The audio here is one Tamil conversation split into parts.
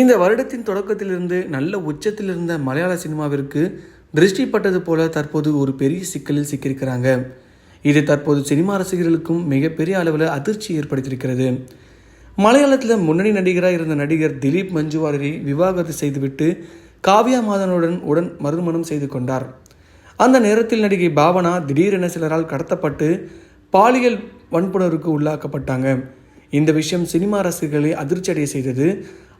இந்த வருடத்தின் தொடக்கத்திலிருந்து நல்ல உச்சத்தில் இருந்த மலையாள சினிமாவிற்கு திருஷ்டி பட்டது போல தற்போது ஒரு பெரிய சிக்கலில் சிக்கியிருக்கிறாங்க. இது தற்போது சினிமா ரசிகர்களுக்கும் மிகப்பெரிய அளவில் அதிர்ச்சி ஏற்படுத்தியிருக்கிறது. மலையாளத்தில் முன்னணி நடிகராக இருந்த நடிகர் திலீப் மஞ்சுவாரரை விவாகரத்து செய்துவிட்டு காவ்யா மாதனுடன் உடன் மறுமணம் செய்து கொண்டார். அந்த நேரத்தில் நடிகை பாவனா திடீரென சிலரால் கடத்தப்பட்டு பாலியல் வன்புணர்வுக்கு உள்ளாக்கப்பட்டாங்க. இந்த விஷயம் சினிமா ரசிகர்களை அதிர்ச்சியடைய செய்தது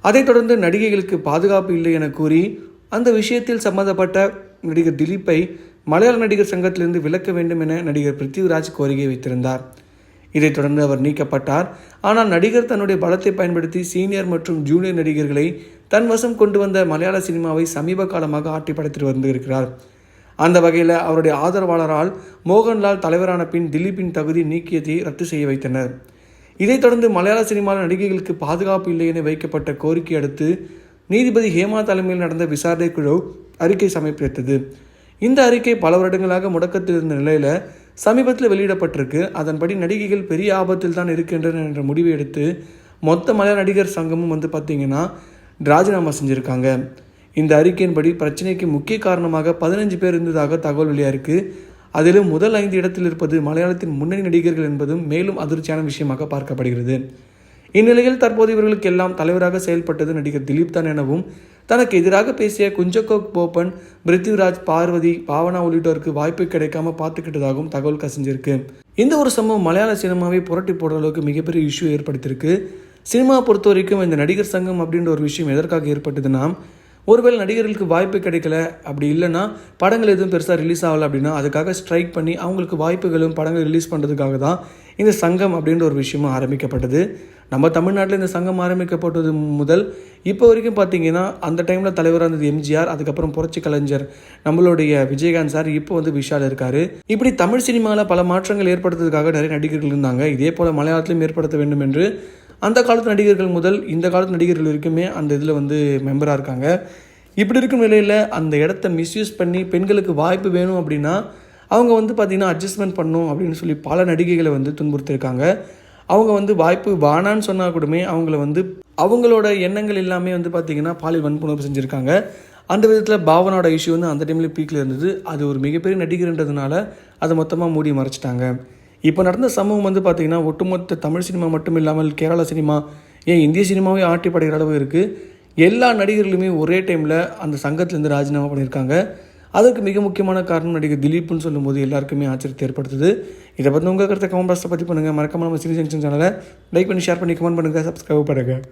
அதைத் தொடர்ந்து நடிகைகளுக்கு பாதுகாப்பு இல்லை என கூறி அந்த விஷயத்தில் சம்பந்தப்பட்ட நடிகர் திலீப்பை மலையாள நடிகர் சங்கத்திலிருந்து விலக்க வேண்டும் என நடிகர் பிருத்திவிராஜ் கோரிக்கை வைத்திருந்தார். இதைத் தொடர்ந்து அவர் நீக்கப்பட்டார். ஆனால் நடிகர் தன்னுடைய பலத்தை பயன்படுத்தி சீனியர் மற்றும் ஜூனியர் நடிகர்களை தன் வசம் கொண்டு வந்த மலையாள சினிமாவை சமீப காலமாக ஆட்டி படைத்து வந்து இருக்கிறார் அந்த வகையில் அவருடைய ஆதரவாளரால் மோகன்லால் தலைவரான பின் திலீப்பின் தகுதி நீக்கியதை ரத்து செய்ய வைத்தனர். இதைத் தொடர்ந்து மலையாள சினிமாவில் நடிகைகளுக்கு பாதுகாப்பு இல்லை என வைக்கப்பட்ட கோரிக்கை அடுத்து நீதிபதி ஹேமா தலைமையில் நடந்த விசாரணை குழு அறிக்கை சமர்ப்பித்தது. இந்த அறிக்கை பல வருடங்களாக முடக்கத்தில் இருந்த நிலையில் சமீபத்தில் வெளியிடப்பட்டிருக்கு. அதன்படி நடிகைகள் பெரிய ஆபத்தில் தான் இருக்கின்றன என்ற முடிவை எடுத்து மொத்த மலையாள நடிகர் சங்கமும் வந்து பார்த்திங்கன்னா ராஜினாமா செஞ்சுருக்காங்க. இந்த அறிக்கையின்படி பிரச்சனைக்கு முக்கிய காரணமாக பதினஞ்சு பேர் இருந்ததாக தகவல் வெளியாக இருக்குது அதிலும் முதல் ஐந்து இடத்தில் இருப்பது மலையாளத்தின் முன்னணி நடிகர்கள் என்பதும் மேலும் அதிர்ச்சியான விஷயமாக பார்க்கப்படுகிறது. இந்நிலையில் தற்போது இவர்களுக்கு எல்லாம் தலைவராக செயல்பட்டது நடிகர் திலீப் தான் எனவும் தனக்கு எதிராக பேசிய குஞ்சக்கோ போப்பன் பிருத்திவிராஜ் பார்வதி பாவனா உள்ளிட்டோருக்கு வாய்ப்பு கிடைக்காம பார்த்துக்கிட்டதாகவும் தகவல் கசிஞ்சிருக்கு. இந்த ஒரு சம்பவம் மலையாள சினிமாவை புரட்டி போடுற அளவுக்கு மிகப்பெரிய இஷ்யூ ஏற்படுத்தியிருக்கு. சினிமா பொறுத்த வரைக்கும் இந்த நடிகர் சங்கம் அப்படின்ற ஒரு விஷயம் எதற்காக ஏற்பட்டதுன்னா ஒருவேளை நடிகர்களுக்கு வாய்ப்பு கிடைக்கல அப்படி இல்லைன்னா படங்கள் எதுவும் பெருசாக ரிலீஸ் ஆகலை அப்படின்னா அதுக்காக ஸ்ட்ரைக் பண்ணி அவங்களுக்கு வாய்ப்புகளும் படங்கள் ரிலீஸ் பண்ணுறதுக்காக தான் இந்த சங்கம் அப்படின்ற ஒரு விஷயமும் ஆரம்பிக்கப்பட்டது. நம்ம தமிழ்நாட்டில் இந்த சங்கம் ஆரம்பிக்கப்பட்டது முதல் இப்போ வரைக்கும் பார்த்தீங்கன்னா அந்த டைமில் தலைவராக இருந்தது எம்ஜிஆர் அதுக்கப்புறம் புரட்சி கலைஞர் நம்மளுடைய விஜயகாந்த் சார் இப்போ வந்து விஷால் இருக்காரு. இப்படி தமிழ் சினிமாவில் பல மாற்றங்கள் ஏற்படுத்துறதுக்காக நிறைய நடிகர்கள் இருந்தாங்க. இதே போல் மலையாளத்திலும் ஏற்படுத்த வேண்டும் என்று அந்த காலத்து நடிகர்கள் முதல் இந்த காலத்து நடிகர்கள் வரைக்குமே அந்த இதில் வந்து மெம்பராக இருக்காங்க. இப்படி இருக்கும் நிலையில் அந்த இடத்த மிஸ்யூஸ் பண்ணி பெண்களுக்கு வாய்ப்பு வேணும் அப்படின்னா அவங்க வந்து பார்த்திங்கன்னா அட்ஜஸ்ட்மெண்ட் பண்ணும் அப்படின்னு சொல்லி பல நடிகைகளை வந்து துன்புறுத்திருக்காங்க அவங்க வந்து வாய்ப்பு வானான்னு சொன்னால் கூடமே அவங்கள வந்து அவங்களோட எண்ணங்கள் எல்லாமே வந்து பார்த்திங்கன்னா பாலியல் வன்புணர்வு செஞ்சுருக்காங்க. அந்த விதத்தில் பாவனோட இஷ்யூ வந்து அந்த டைமில் பீக்கில் இருந்தது. அது ஒரு மிகப்பெரிய நடிகர்ன்றதுனால அதை மொத்தமாக மூடி மறைச்சிட்டாங்க. இப்போ நடந்த சம்பவம் வந்து பார்த்திங்கன்னா ஒட்டுமொத்த தமிழ் சினிமா மட்டும் இல்லாமல் கேரளா சினிமா ஏன் இந்திய சினிமாவே ஆட்டி படைகிற அளவு இருக்குது எல்லா நடிகர்களுமே ஒரே டைமில் அந்த சங்கத்திலேருந்து ராஜினாமா பண்ணியிருக்காங்க. அதற்கு மிக முக்கியமான காரணம் நடிகர் திலீப்னு சொல்லும்போது எல்லாருக்குமே ஆச்சரியத்தை ஏற்படுத்துது. இதை பற்றி உங்கள் கருத்தை கமெண்ட் பாக்ஸில் பற்றி பண்ணுங்கள் மறக்காம நம்ம சினி ஜங்ஷன் சேனலை லைக் பண்ணி ஷேர் பண்ணி கமெண்ட் பண்ணுங்கள் சப்ஸ்கிரைப் பண்ணுங்கள்